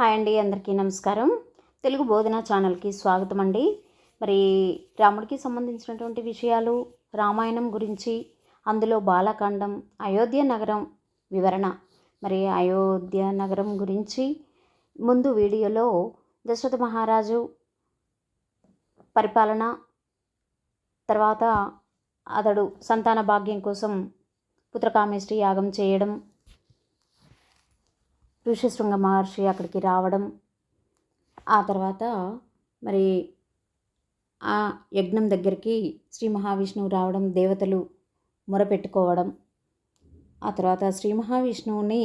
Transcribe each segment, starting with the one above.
Hi అండి అందరికీ నమస్కారం. తెలుగు బోధన ఛానల్కి స్వాగతం అండి. మరి రాముడికి సంబంధించినటువంటి విషయాలు రామాయణం గురించి అందులో బాలకాండం అయోధ్య నగరం వివరణ. మరి అయోధ్య నగరం గురించి ముందు వీడియోలో దశరథ మహారాజు పరిపాలన తర్వాత అతడు సంతాన భాగ్యం కోసం పుత్రకామేష్టి యాగం చేయడం ఋషిశృంగ మహర్షి అక్కడికి రావడం ఆ తర్వాత మరి ఆ యజ్ఞం దగ్గరికి శ్రీ మహావిష్ణువు రావడం దేవతలు మొరపెట్టుకోవడం ఆ తర్వాత శ్రీ మహావిష్ణువుని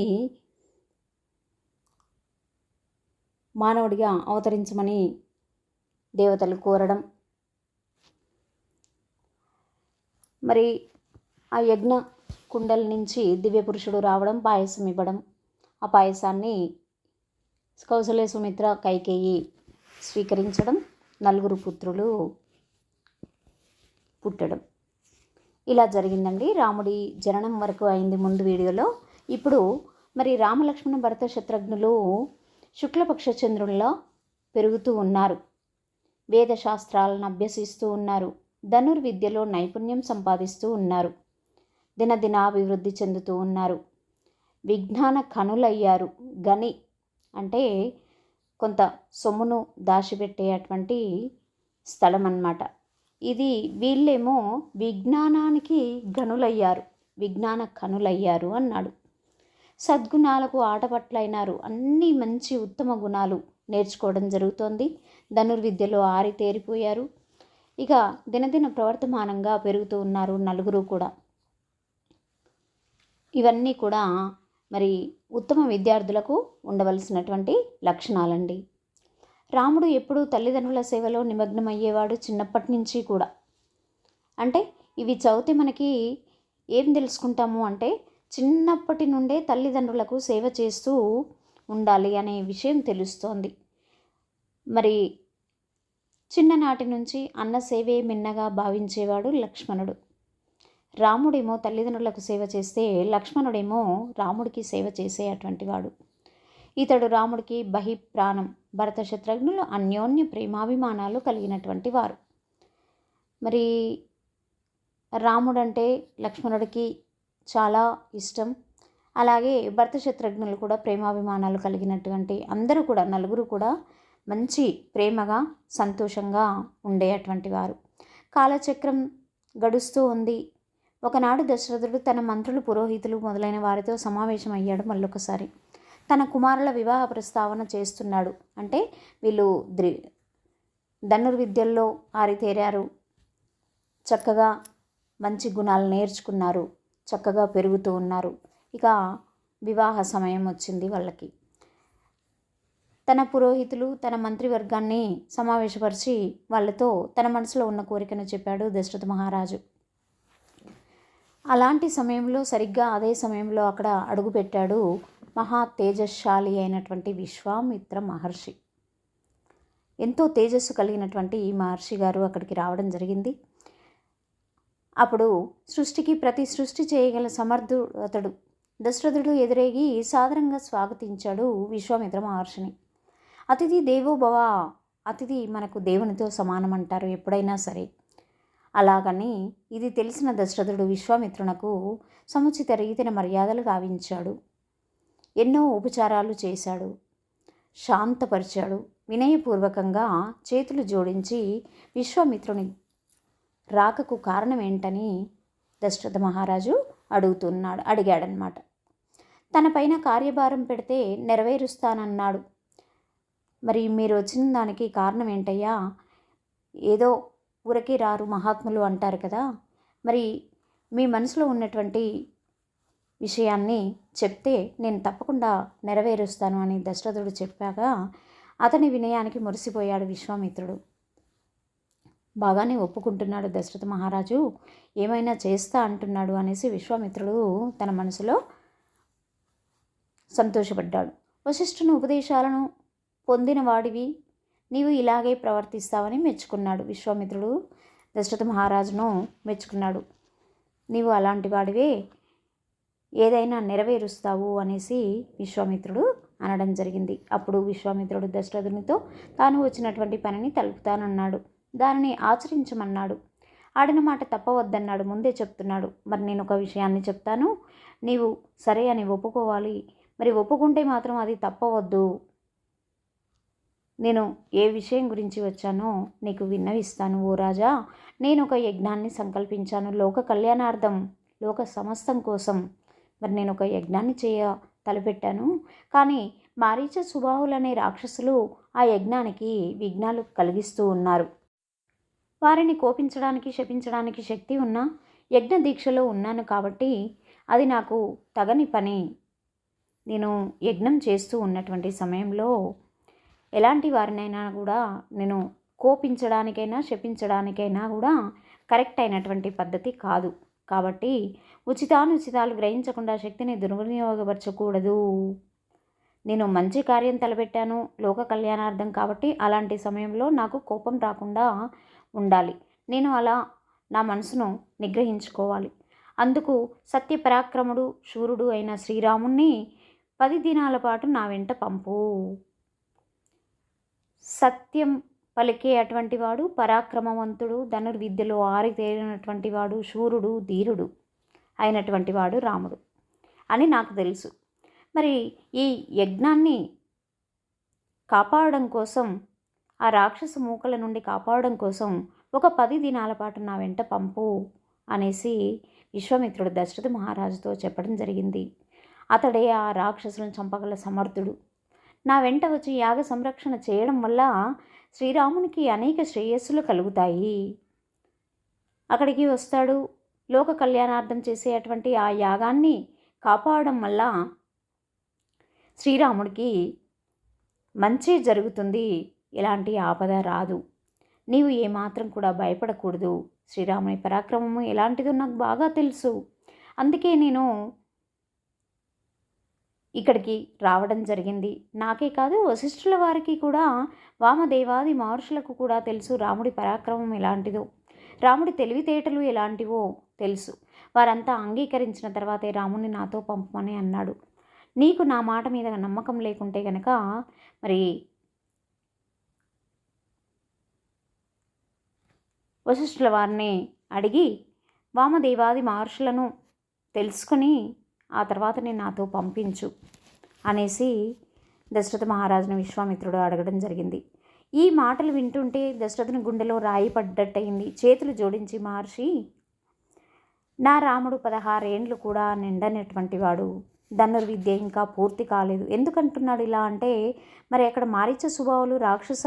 మానవుడిగా అవతరించమని దేవతలు కోరడం. మరి ఆ యజ్ఞ కుండల నుంచి దివ్య పురుషుడు రావడం పాయసం ఇవ్వడం ఆ పాయసాన్ని కౌసల్య సుమిత్ర కైకేయి స్వీకరించడం నలుగురు పుత్రులు పుట్టడం. ఇలా జరిగిందండి. రాముడి జననం వరకు అయింది ముందు వీడియోలో. ఇప్పుడు మరి రామలక్ష్మణ భరత శత్రుఘ్నులు శుక్లపక్ష చంద్రుల్లో పెరుగుతూ ఉన్నారు. వేద శాస్త్రాలను అభ్యసిస్తూ ఉన్నారు. ధనుర్విద్యలో నైపుణ్యం సంపాదిస్తూ ఉన్నారు. దినదినాభివృద్ధి చెందుతూ ఉన్నారు. విజ్ఞాన కనులయ్యారు. గని అంటే కొంత సొమ్మును దాచిపెట్టేటువంటి స్థలం అన్నమాట ఇది వీళ్ళేమో విజ్ఞానానికి గనులయ్యారు. విజ్ఞాన కనులయ్యారు అన్నాడు. సద్గుణాలకు ఆటపట్లైనారు. అన్ని మంచి ఉత్తమ గుణాలు నేర్చుకోవడం జరుగుతోంది. ధనుర్విద్యలో ఆరితేరిపోయారు ఇక దినదిన ప్రవర్తమానంగా పెరుగుతూ ఉన్నారు నలుగురు కూడా. ఇవన్నీ కూడా మరి ఉత్తమ విద్యార్థులకు ఉండవలసినటువంటి లక్షణాలండి. రాముడు ఎప్పుడూ తల్లిదండ్రుల సేవలో నిమగ్నమయ్యేవాడు చిన్నప్పటి నుంచి కూడా. అంటే ఇవి చదివితే మనకి ఏం తెలుసుకుంటాము అంటే చిన్నప్పటి నుండే తల్లిదండ్రులకు సేవ చేస్తూ ఉండాలి అనే విషయం తెలుస్తోంది. మరి చిన్ననాటి నుంచి అన్న సేవే మిన్నగా భావించేవాడు లక్ష్మణుడు. రాముడేమో తల్లిదండ్రులకు సేవ చేస్తే లక్ష్మణుడేమో రాముడికి సేవ చేసే అటువంటి వాడు. ఇతడు రాముడికి బహి ప్రాణం భరత శత్రుఘ్నులు అన్యోన్య ప్రేమాభిమానాలు కలిగినటువంటి వారు. మరి రాముడంటే లక్ష్మణుడికి చాలా ఇష్టం. అలాగే భరత శత్రుఘ్నులు కూడా ప్రేమాభిమానాలు కలిగినటువంటి అందరూ కూడా నలుగురు కూడా మంచి ప్రేమగా సంతోషంగా ఉండేటువంటి వారు. కాలచక్రం గడుస్తూ ఉంది. ఒకనాడు దశరథుడు తన మంత్రులు పురోహితులు మొదలైన వారితో సమావేశమయ్యాడు మళ్ళొకసారి. తన కుమారుల వివాహ ప్రస్తావన చేస్తున్నాడు. అంటే వీళ్ళు ద్రి ధనుర్విద్యల్లో ఆరితేరారు. చక్కగా మంచి గుణాలు నేర్చుకున్నారు. చక్కగా పెరుగుతూ ఉన్నారు. ఇక వివాహ సమయం వచ్చింది వాళ్ళకి. తన పురోహితులు తన మంత్రివర్గాన్ని సమావేశపరిచి వాళ్ళతో తన మనసులో ఉన్న కోరికను చెప్పాడు దశరథ మహారాజు. అలాంటి సమయంలో సరిగ్గా అదే సమయంలో అక్కడ అడుగుపెట్టాడు మహా తేజశాలి అయినటువంటి విశ్వామిత్ర మహర్షి. ఎంతో తేజస్సు కలిగినటువంటి ఈ మహర్షి గారు అక్కడికి రావడం జరిగింది. అప్పుడు సృష్టికి ప్రతి సృష్టి చేయగల సమర్థుడు అతడు. దశరథుడు ఎదురేగి సాదరంగా స్వాగతించాడు విశ్వామిత్ర మహర్షిని. అతిథి దేవోభవ అతిథి మనకు దేవునితో సమానం అంటారు ఎప్పుడైనా సరే. అలాగని ఇది తెలిసిన దశరథుడు విశ్వామిత్రునకు సముచిత రీతిన మర్యాదలు గావించాడు. ఎన్నో ఉపచారాలు చేశాడు. శాంతపరిచాడు. వినయపూర్వకంగా చేతులు జోడించి విశ్వామిత్రుని రాకకు కారణం ఏంటని దశరథ మహారాజు అడుగుతున్నాడు అడిగాడనమాట తన పైన కార్యభారం పెడితే నెరవేరుస్తానన్నాడు. మరి మీరు వచ్చిన దానికి కారణం ఏంటయ్యా ఏదో ఊరకి రారు మహాత్ములు అంటారు కదా. మరి మీ మనసులో ఉన్నటువంటి విషయాన్ని చెప్తే నేను తప్పకుండా నెరవేరుస్తాను అని దశరథుడు చెప్పాక అతని వినయానికి మురిసిపోయాడు విశ్వామిత్రుడు. బాగానే ఒప్పుకుంటున్నాడు దశరథ మహారాజు. ఏమైనా చేస్తా అంటున్నాడు అనేసి విశ్వామిత్రుడు తన మనసులో సంతోషపడ్డాడు. వశిష్ఠుని ఉపదేశాలను పొందిన వాడివి నీవు ఇలాగే ప్రవర్తిస్తావని మెచ్చుకున్నాడు. విశ్వామిత్రుడు దశరథ మహారాజును మెచ్చుకున్నాడు. నీవు అలాంటి వాడివే ఏదైనా నెరవేరుస్తావు అనేసి విశ్వామిత్రుడు అనడం జరిగింది. అప్పుడు విశ్వామిత్రుడు దశరథునితో తాను వచ్చినటువంటి పనిని తలుపుతానన్నాడు. దానిని ఆచరించమన్నాడు. ఆడిన మాట తప్పవద్దన్నాడు. ముందే చెప్తున్నాడు. మరి నేను ఒక విషయాన్ని చెప్తాను. నీవు సరే అని ఒప్పుకోవాలి. మరి ఒప్పుకుంటే మాత్రం అది తప్పవద్దు. నేను ఏ విషయం గురించి వచ్చానో నీకు విన్నవిస్తాను ఓ రాజా. నేను ఒక యజ్ఞాన్ని సంకల్పించాను లోక కళ్యాణార్థం లోక సమస్తం కోసం. మరి నేను ఒక యజ్ఞాన్ని చేయ తలపెట్టాను. కానీ మారీచ సుబాహులనే రాక్షసులు ఆ యజ్ఞానికి విఘ్నాలు కలిగిస్తూ ఉన్నారు. వారిని కోపించడానికి శపించడానికి శక్తి ఉన్న యజ్ఞ దీక్షలో ఉన్నాను కాబట్టి అది నాకు తగని పని. నేను యజ్ఞం చేస్తూ ఉన్నటువంటి సమయంలో ఎలాంటి వారినైనా కూడా నేను కోపించడానికైనా శపించడానికైనా కూడా కరెక్ట్ అయినటువంటి పద్ధతి కాదు. కాబట్టి ఉచితానుచితాలు గ్రహించకుండా శక్తిని దుర్వినియోగపరచకూడదు. నేను మంచి కార్యం తలపెట్టాను లోక కళ్యాణార్థం కాబట్టి అలాంటి సమయంలో నాకు కోపం రాకుండా ఉండాలి. నేను అలా నా మనసును నిగ్రహించుకోవాలి. అందుకు సత్యపరాక్రముడు శూరుడు అయిన శ్రీరాముణ్ణి పది దినాల పాటు నా వెంట పంపు. సత్యం పలికే అటువంటి వాడు పరాక్రమవంతుడు ధనుర్విద్యలో ఆరితేరినటువంటి వాడు శూరుడు ధీరుడు అయినటువంటి వాడు రాముడు అని నాకు తెలుసు. మరి ఈ యజ్ఞాన్ని కాపాడడం కోసం ఆ రాక్షస మూకల నుండి కాపాడడం కోసం ఒక పది దినాల పాటు నా వెంట పంపు అనేసి విశ్వామిత్రుడు దశరథ మహారాజుతో చెప్పడం జరిగింది. అతడే ఆ రాక్షసులను చంపగల సమర్థుడు. నా వెంట వచ్చి యాగ సంరక్షణ చేయడం వల్ల శ్రీరామునికి అనేక శ్రేయస్సులు కలుగుతాయి. అక్కడికి వస్తాడు. లోక కళ్యాణార్థం చేసేటువంటి ఆ యాగాన్ని కాపాడడం వల్ల శ్రీరాముడికి మంచి జరుగుతుంది. ఎలాంటి ఆపద రాదు. నీవు ఏమాత్రం కూడా భయపడకూడదు. శ్రీరాముని పరాక్రమము ఎలాంటిదో నాకు బాగా తెలుసు. అందుకే నేను ఇక్కడికి రావడం జరిగింది. నాకే కాదు వశిష్ఠుల వారికి కూడా వామదేవాది మహర్షులకు కూడా తెలుసు రాముడి పరాక్రమం ఎలాంటిదో. రాముడి తెలివితేటలు ఎలాంటివో తెలుసు. వారంతా అంగీకరించిన తర్వాతే రాముని నాతో పంపమని అన్నాడు. నీకు నా మాట మీద నమ్మకం లేకుంటే గనక మరి వశిష్ఠుల వారిని అడిగి వామదేవాది మహర్షులను తెలుసుకుని ఆ తర్వాత నేను నాతో పంపించు అనేసి దశరథ మహారాజును విశ్వామిత్రుడు అడగడం జరిగింది. ఈ మాటలు వింటుంటే దశరథుని గుండెలో రాయి పడ్డట్టయింది. చేతులు జోడించి మహర్షి నా రాముడు పదహారేండ్లు కూడా నిండనటువంటి వాడు. ధనుర్విద్య ఇంకా పూర్తి కాలేదు. ఎందుకంటున్నాడు ఇలా అంటే మరి అక్కడ మారిచ స్వభావాలు రాక్షస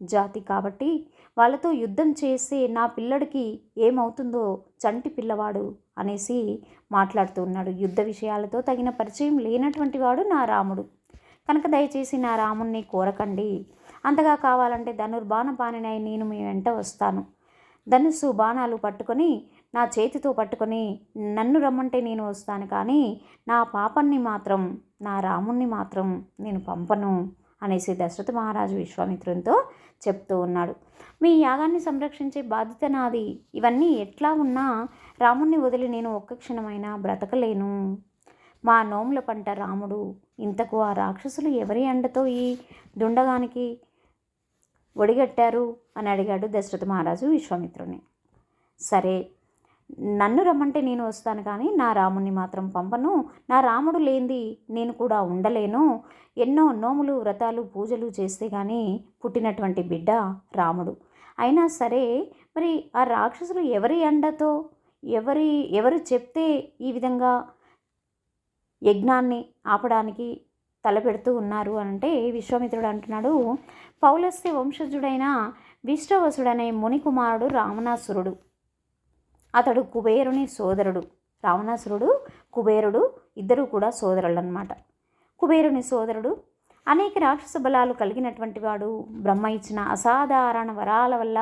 జాతి కాబట్టి వాళ్ళతో యుద్ధం చేస్తే నా పిల్లడికి ఏమవుతుందో? చంటి పిల్లవాడు. అనేసి మాట్లాడుతూ ఉన్నాడు యుద్ధ విషయాలతో తగిన పరిచయం లేనటువంటి వాడు నా రాముడు. కనుక దయచేసి నా రాముణ్ణి కోరకండి. అంతగా కావాలంటే ధనుర్బాణపాణినై నేను మీ వెంట వస్తాను. ధనుస్సు బాణాలు పట్టుకొని నా చేతితో పట్టుకొని నన్ను రమ్మంటే నేను వస్తాను. కానీ నా పాపన్ని మాత్రం నా రాముణ్ణి మాత్రం నేను పంపను. అనేసి దశరథ మహారాజు విశ్వామిత్రునితో చెప్తూ ఉన్నాడు. మీ యాగాన్ని సంరక్షించే బాధ్యత నాది. ఇవన్నీ ఎట్లా ఉన్నా రాముణ్ణి వదిలి నేను ఒక్క క్షణమైనా బ్రతకలేను. మా నోముల పంట రాముడు. ఇంతకు ఆ రాక్షసులు ఎవరి అండతో ఈ దుండగానికి ఒడిగట్టారు? అని అడిగాడు దశరథ మహారాజు విశ్వామిత్రుని. సరే నన్ను రమ్మంటే నేను వస్తాను కానీ నా రాముణ్ణి మాత్రం పంపను. నా రాముడు లేనిది నేను కూడా ఉండలేను. ఎన్నో నోములు వ్రతాలు పూజలు చేస్తే కానీ పుట్టినటువంటి బిడ్డ రాముడు. అయినా సరే మరి ఆ రాక్షసులు ఎవరి అండతో ఎవరి ఎవరు చెప్తే ఈ విధంగా యజ్ఞాన్ని ఆపడానికి తలపెడుతూ ఉన్నారు అంటే విశ్వామిత్రుడు అంటున్నాడు పౌలస్య వంశజుడైన విశ్వవసుడనే మునికుమారుడు రావణాసురుడు. అతడు కుబేరుని సోదరుడు. రావణాసురుడు కుబేరుడు ఇద్దరు కూడా సోదరులు అనమాట కుబేరుని సోదరుడు అనేక రాక్షస బలాలు కలిగినటువంటి వాడు బ్రహ్మ ఇచ్చిన అసాధారణ వరాల వల్ల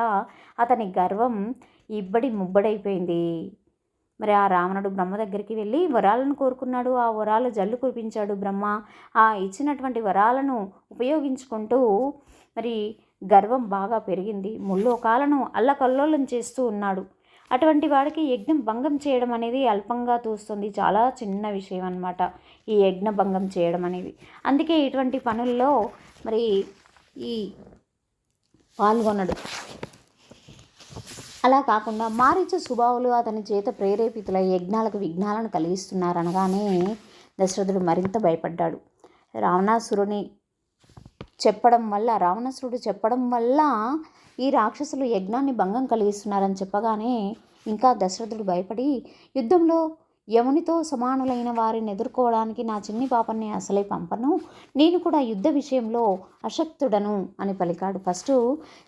అతని గర్వం ఇబ్బడి ముబ్బడైపోయింది. మరి ఆ రావణుడు బ్రహ్మ దగ్గరికి వెళ్ళి వరాలను కోరుకున్నాడు. ఆ వరాలు జల్లు కురిపించాడు బ్రహ్మ. ఆ ఇచ్చినటువంటి వరాలను ఉపయోగించుకుంటూ మరి గర్వం బాగా పెరిగింది. ముల్లోకాలను అల్లకల్లోలం చేస్తూ ఉన్నాడు. అటువంటి వాడికి యజ్ఞం భంగం చేయడం అనేది అల్పంగా తూస్తుంది. చాలా చిన్న విషయం అనమాట ఈ యజ్ఞ భంగం చేయడం అనేది. అందుకే ఇటువంటి పనుల్లో మరి ఈ పాల్గొనడు. అలా కాకుండా మారిచ స్వభావులు అతని చేత ప్రేరేపితుల యజ్ఞాలకు విఘ్నాలను కలిగిస్తున్నారనగానే దశరథుడు మరింత భయపడ్డాడు. రావణాసురుని చెప్పడం వల్ల రావణాసురుడు చెప్పడం వల్ల ఈ రాక్షసులు యజ్ఞాన్ని భంగం కలిగిస్తున్నారని చెప్పగానే ఇంకా దశరథుడు భయపడి యుద్ధంలో యమునితో సమానులైన వారిని ఎదుర్కోవడానికి నా చిన్ని పాపని అసలే పంపను. నేను కూడా యుద్ధ విషయంలో అశక్తుడను అని పలికాడు. ఫస్ట్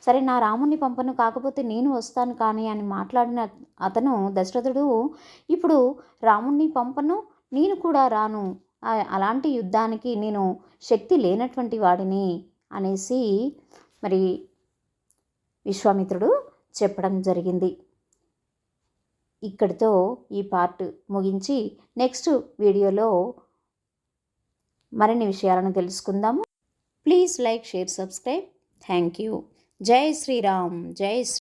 సరే నా రాముని పంపను కాకపోతే నేను వస్తాను కానీ అని మాట్లాడిన అతను దశరథుడు ఇప్పుడు రాముణ్ణి పంపను నేను కూడా రాను. అలాంటి యుద్ధానికి నేను శక్తి లేనటువంటి వాడిని అనేసి మరి విశ్వామిత్రుడు చెప్పడం జరిగింది. ఇక్కడితో ఈ పార్ట్ ముగించి నెక్స్ట్ వీడియోలో మరిన్ని విషయాలను తెలుసుకుందాము. Please like share subscribe. Thank you. జై శ్రీరామ్ జై శ్రీ